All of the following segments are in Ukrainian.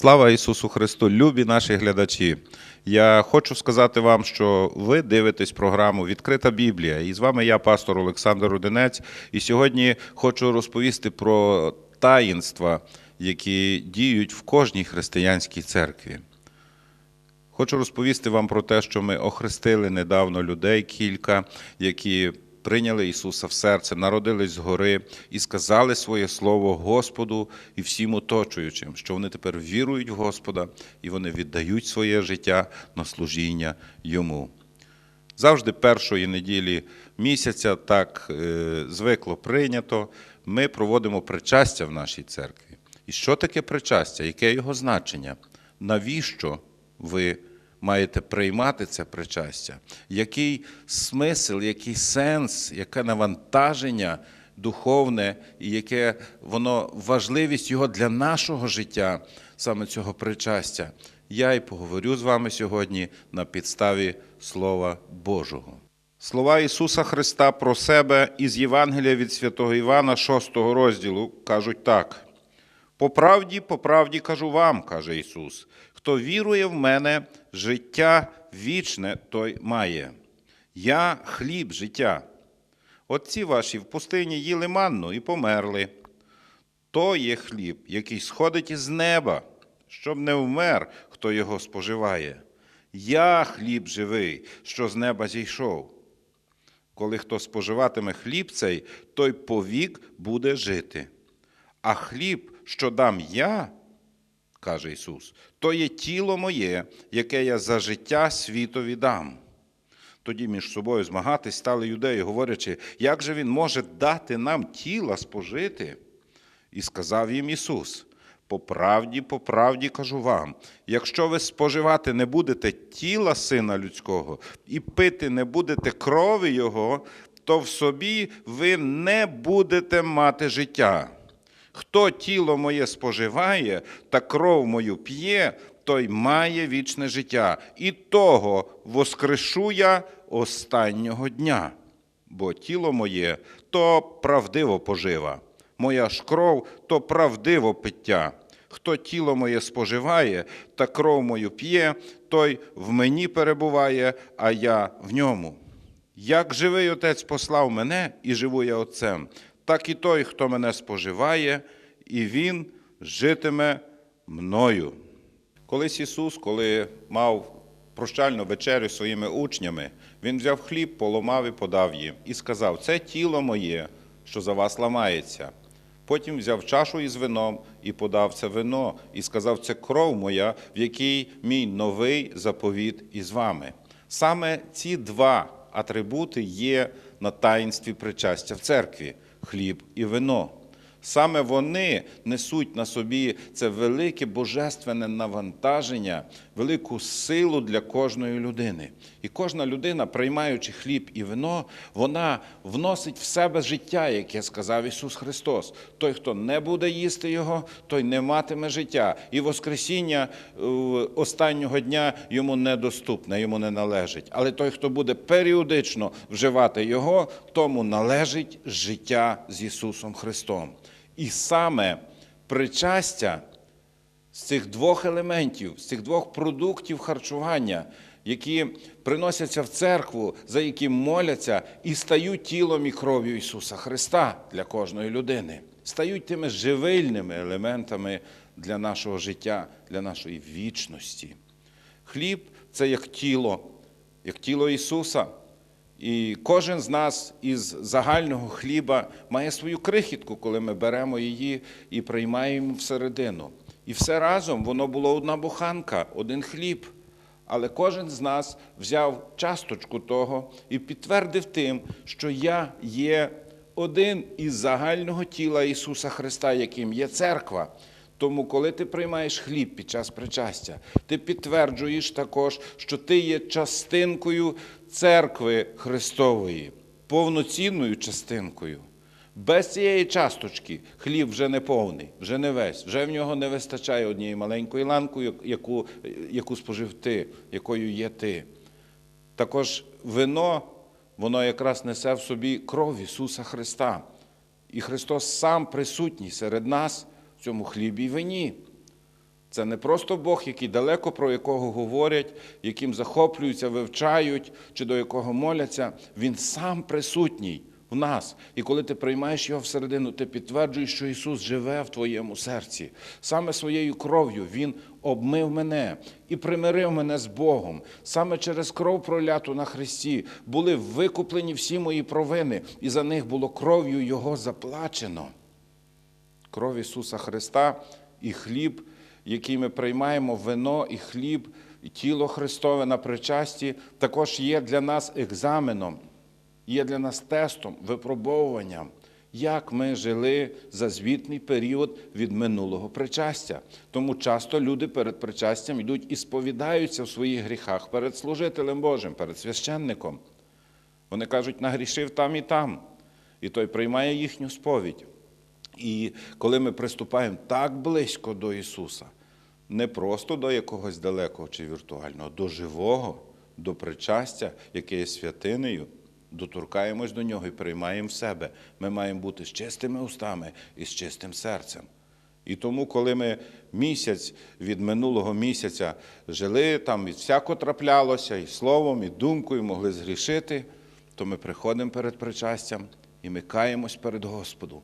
Слава Ісусу Христу, любі наші глядачі. Я хочу сказати вам, що ви дивитесь програму Відкрита Біблія. І з вами я, пастор Олександр Рудинець. І сьогодні хочу розповісти про таїнства, які діють в кожній християнській церкві. Хочу розповісти вам про те, що ми охрестили недавно людей, кілька, які прийняли Ісуса в серце, народились згори і сказали своє слово Господу і всім оточуючим, що вони тепер вірують в Господа і вони віддають своє життя на служіння Йому. Завжди першої неділі місяця так е, звикло прийнято. Ми проводимо причастя в нашій церкві. І що таке причастя? Яке його значення? Навіщо ви маєте приймати це причастя? Який смисл, який сенс, яке навантаження духовне і яке воно важливість його для нашого життя, саме цього причастя? Я і поговорю з вами сьогодні на підставі Слова Божого. Слова Ісуса Христа про себе із Євангелія від святого Івана, 6 розділу, кажуть так. По правді, по правді кажу вам, каже Ісус, хто вірує в мене, життя вічне той має. Я хліб життя. Отці ваші в пустині їли манну і померли. То є хліб, який сходить із неба, щоб не вмер, хто його споживає. Я хліб живий, що з неба зійшов. Коли хто споживатиме хліб цей, той повік буде жити. А хліб, що дам я, каже Ісус, то є тіло моє, яке я за життя світові дам. Тоді між собою змагатись стали юдеї, говорячи, як же він може дати нам тіла спожити? І сказав їм Ісус: по правді, по правді кажу вам, якщо ви споживати не будете тіла Сина Людського і пити не будете крові Його, то в собі ви не будете мати життя. Хто тіло моє споживає та кров мою п'є, той має вічне життя, і того воскрешу я останнього дня. Бо тіло моє то правдиво пожива, моя ж кров то правдиво пиття. Хто тіло моє споживає та кров мою п'є, той в мені перебуває, а я в ньому. Як живий Отець послав мене, і живу я Отцем, так і той, хто мене споживає, і Він житиме мною. Колись Ісус, коли мав прощальну вечерю своїми учнями, Він взяв хліб, поламав і подав їм, і сказав: Це тіло моє, що за вас ламається. Потім взяв чашу із вином і подав це вино, і сказав: Це кров моя, в якій мій новий заповіт із вами. Саме ці два атрибути є на таїнстві причастя в церкві хліб і вино. Саме вони несуть на собі це велике божественне навантаження, велику силу для кожної людини. І кожна людина, приймаючи хліб і вино, вона вносить в себе життя, яке сказав Ісус Христос. Той, хто не буде їсти його, той не матиме життя. І Воскресіння е, останнього дня йому недоступне, йому не належить. Але той, хто буде періодично вживати його, тому належить життя з Ісусом Христом. І саме причастя з цих двох елементів, з цих двох продуктів харчування, які приносяться в церкву, за які моляться і стають тілом і кров'ю Ісуса Христа для кожної людини, стають тими живильними елементами для нашого життя, для нашої вічності. Хліб це як тіло, як тіло Ісуса. І кожен з нас із загального хліба має свою крихітку, коли ми беремо її і приймаємо всередину. І все разом воно було одна буханка, один хліб. Але кожен з нас взяв часточку того і підтвердив тим, що я є один із загального тіла Ісуса Христа, яким є церква. Тому, коли ти приймаєш хліб під час причастя, ти підтверджуєш також, що ти є частинкою церкви Христової, повноцінною частинкою. Без цієї часточки хліб вже не повний, вже не весь, вже в нього не вистачає однієї маленької ланки, яку, яку спожив ти, якою є ти. Також вино, воно якраз несе в собі кров Ісуса Христа. І Христос сам присутній серед нас в цьому хлібі і вині. Це не просто Бог, який далеко про якого говорять, яким захоплюються, вивчають чи до якого моляться. Він сам присутній в нас. І коли ти приймаєш його всередину, ти підтверджуєш, що Ісус живе в твоєму серці. Саме своєю кров'ю Він обмив мене і примирив мене з Богом. Саме через кров проляту на Христі були викуплені всі мої провини, і за них було кров'ю Його заплачено. Кров Ісуса Христа і хліб, який ми приймаємо, вино і хліб, і тіло Христове на причасті, також є для нас екзаменом, є для нас тестом, випробовуванням, як ми жили за звітний період від минулого причастя. Тому часто люди перед причастям йдуть і сповідаються в своїх гріхах перед служителем Божим, перед священником. Вони кажуть, нагрішив там і там. І той приймає їхню сповідь. І коли ми приступаємо так близько до Ісуса, не просто до якогось далекого чи віртуального, до живого, до причастя, яке є святинею, доторкаємось до нього і приймаємо в себе. Ми маємо бути з чистими устами і з чистим серцем. І тому, коли ми місяць від минулого місяця жили, там і всяко траплялося, і словом, і думкою могли згрішити, то ми приходимо перед причастям і ми каємось перед Господом.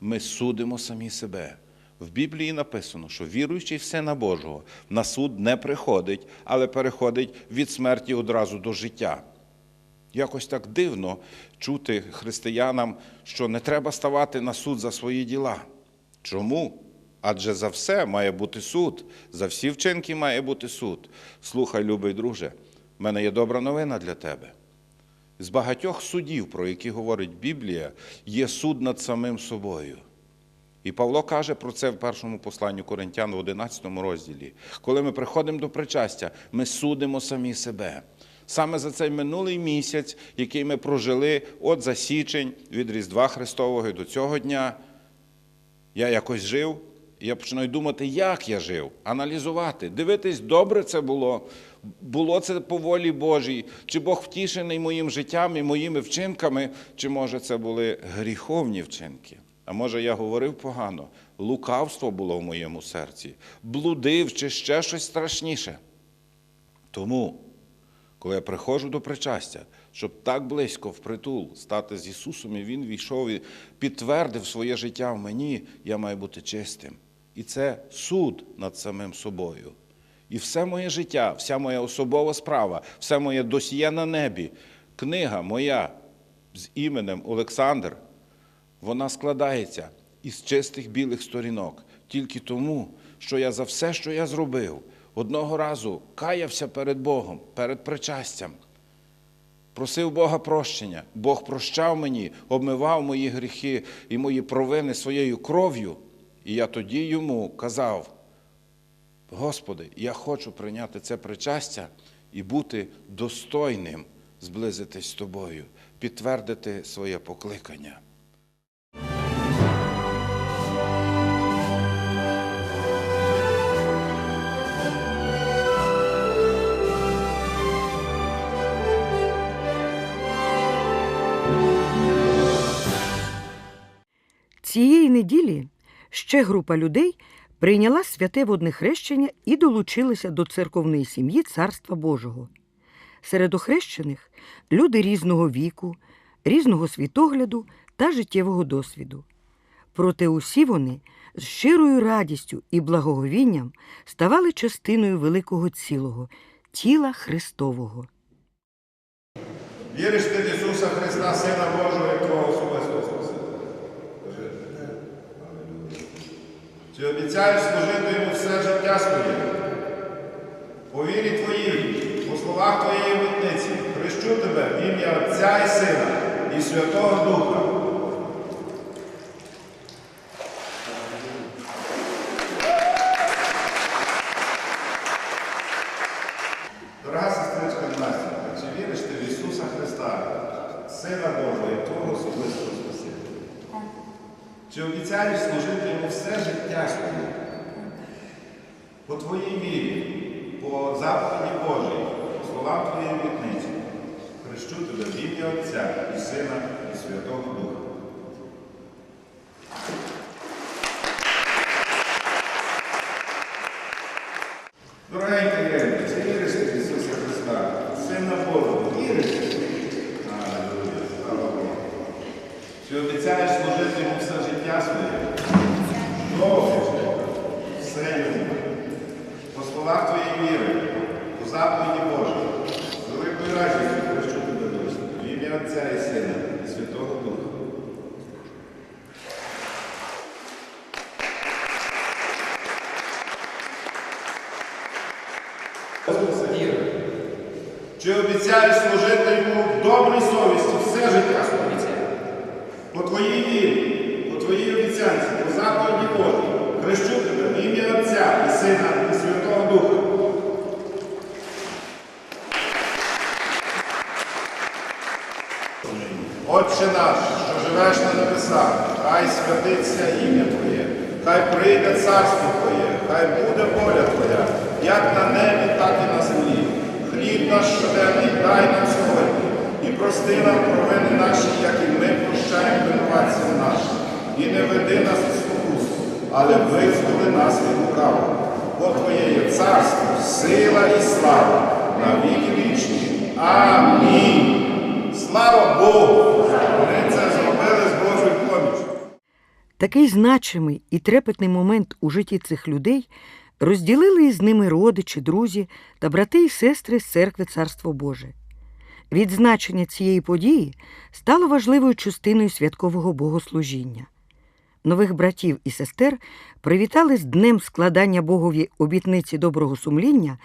Ми судимо самі себе. В Біблії написано, що віруючий в Сина Божого на суд не приходить, але переходить від смерті одразу до життя. Якось так дивно чути християнам, що не треба ставати на суд за свої діла. Чому? Адже за все має бути суд, за всі вчинки має бути суд. Слухай, любий друже, в мене є добра новина для тебе. З багатьох судів, про які говорить Біблія, є суд над самим собою. І Павло каже про це в першому посланні Коринтян в 11 розділі. Коли ми приходимо до причастя, ми судимо самі себе. Саме за цей минулий місяць, який ми прожили от за січень від Різдва Христового до цього дня, я якось жив, і я починаю думати, як я жив, аналізувати, дивитись, добре це було, було це по волі Божій, чи Бог втішений моїм життям і моїми вчинками, чи може це були гріховні вчинки. А може я говорив погано, лукавство було в моєму серці, блудив чи ще щось страшніше. Тому, коли я приходжу до причастя, щоб так близько впритул стати з Ісусом, і Він війшов і підтвердив своє життя в мені, я маю бути чистим. І це суд над самим собою. І все моє життя, вся моя особова справа, все моє досьє на небі, книга моя з іменем Олександр, вона складається із чистих білих сторінок тільки тому, що я за все, що я зробив, одного разу каявся перед Богом, перед причастям. Просив Бога прощення. Бог прощав мені, обмивав мої гріхи і мої провини своєю кров'ю. І я тоді йому казав: Господи, я хочу прийняти це причастя і бути достойним зблизитись з тобою, підтвердити своє покликання. Цієї неділі ще група людей прийняла святе водне хрещення і долучилася до церковної сім'ї Царства Божого. Серед охрещених люди різного віку, різного світогляду та життєвого досвіду. Проте усі вони з щирою радістю і благоговінням ставали частиною великого цілого тіла Христового. Віриш ти в Ісуса Христа, Сина Божого і Чи обіцяєш служити йому все життя своє? По вірі твоїй, по словах твоєї митниці, хрещу тебе в ім'я Отця і Сина і Святого Духа. Дорога сестричка Настя, чи віриш ти в Ісуса Христа, Сина Божого і Твого особистого Спасителя? Чи обіцяєш служити йому все життя своє? По твоїй вірі, по заповіді Божій, словам твоєї вітниці, хрещу тебе в ім'я Отця і Сина і Святого Духа. Дорогенька Єрина, чи віриш ти в Ісуса Христа, Сина Божого, віриш? Аллилуйя, слава Богу. Чи обіцяєш служити йому все життя своє? Довге життя, все йому. По словах твоєї віри, по заповіді Божій, з великою радістю прощу тебе душу, в ім'я Отця і Сина, і Святого Духа. Чи обіцяєш служити йому в добрій совісті все життя своє? По твоїй вірі, по твоїй обіцянці, по заповіді Божій, хрещу тебе в ім'я Отця і Сина і Святого Духа. Отче наш, що живеш на небесах, хай святиться ім'я Твоє, хай прийде царство Твоє, хай буде воля Твоя, як на небі, так і на. Хліб наш щоденний дай нам сьогодні, і прости нам провини наші, як і ми прощаємо винуватцям нашим. І не веди нас у спокусу, але визволи нас від лукавого. Бо Твоє є царство, сила і слава на віки вічні. Амінь. Слава Богу! Ми це зробили з Божою поміччю. Такий значимий і трепетний момент у житті цих людей розділили із ними родичі, друзі та брати і сестри з церкви Царство Боже. Відзначення цієї події стало важливою частиною святкового богослужіння. Нових братів і сестер привітали з днем складання Богові обітниці доброго сумління,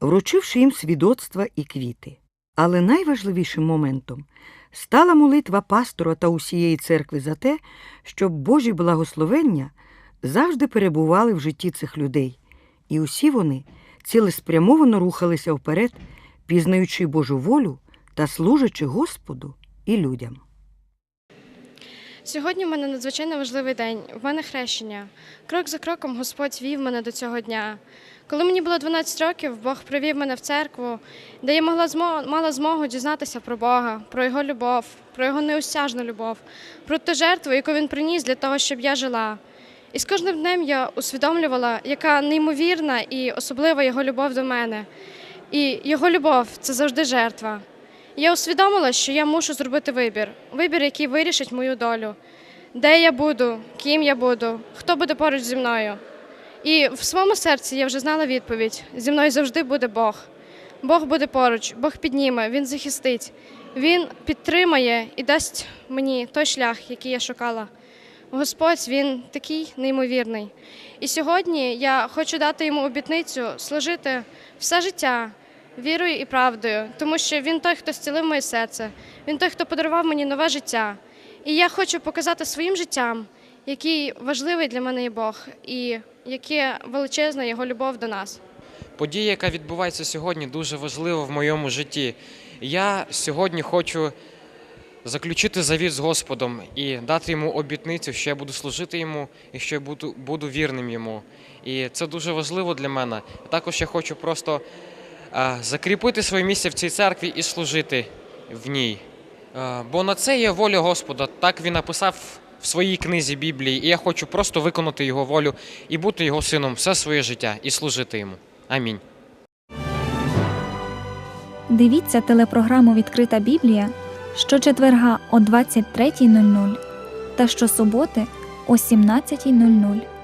вручивши їм свідоцтва і квіти. Але найважливішим моментом стала молитва пастора та усієї церкви за те, щоб Божі благословення завжди перебували в житті цих людей, і усі вони цілеспрямовано рухалися вперед, пізнаючи Божу волю та служачи Господу і людям. Сьогодні в мене надзвичайно важливий день. В мене хрещення. Крок за кроком Господь вів мене до цього дня. Коли мені було 12 років, Бог привів мене в церкву, де я могла мала змогу дізнатися про Бога, про Його любов, про Його неосяжну любов, про ту жертву, яку він приніс для того, щоб я жила. І з кожним днем я усвідомлювала, яка неймовірна і особлива його любов до мене. І його любов це завжди жертва. Я усвідомила, що я мушу зробити вибір, вибір, який вирішить мою долю, де я буду, ким я буду, хто буде поруч зі мною. І в своєму серці я вже знала відповідь: зі мною завжди буде Бог. Бог буде поруч, Бог підніме, Він захистить, Він підтримає і дасть мені той шлях, який я шукала. Господь він такий неймовірний. І сьогодні я хочу дати йому обітницю служити все життя вірою і правдою, тому що він той, хто зцілив моє серце, він той, хто подарував мені нове життя. І я хочу показати своїм життям, який важливий для мене є Бог, і яке величезна його любов до нас. Подія, яка відбувається сьогодні, дуже важлива в моєму житті. Я сьогодні хочу заключити завіт з Господом і дати йому обітницю, що я буду служити йому і що я буду, буду вірним йому. І це дуже важливо для мене. Також я хочу просто закріпити своє місце в цій церкві і служити в ній. Бо на це є воля Господа. Так він написав в своїй книзі Біблії, і я хочу просто виконати його волю і бути його сином все своє життя і служити йому. Амінь. Дивіться телепрограму Відкрита Біблія щочетверга о 23.00 та щосуботи о 17.00.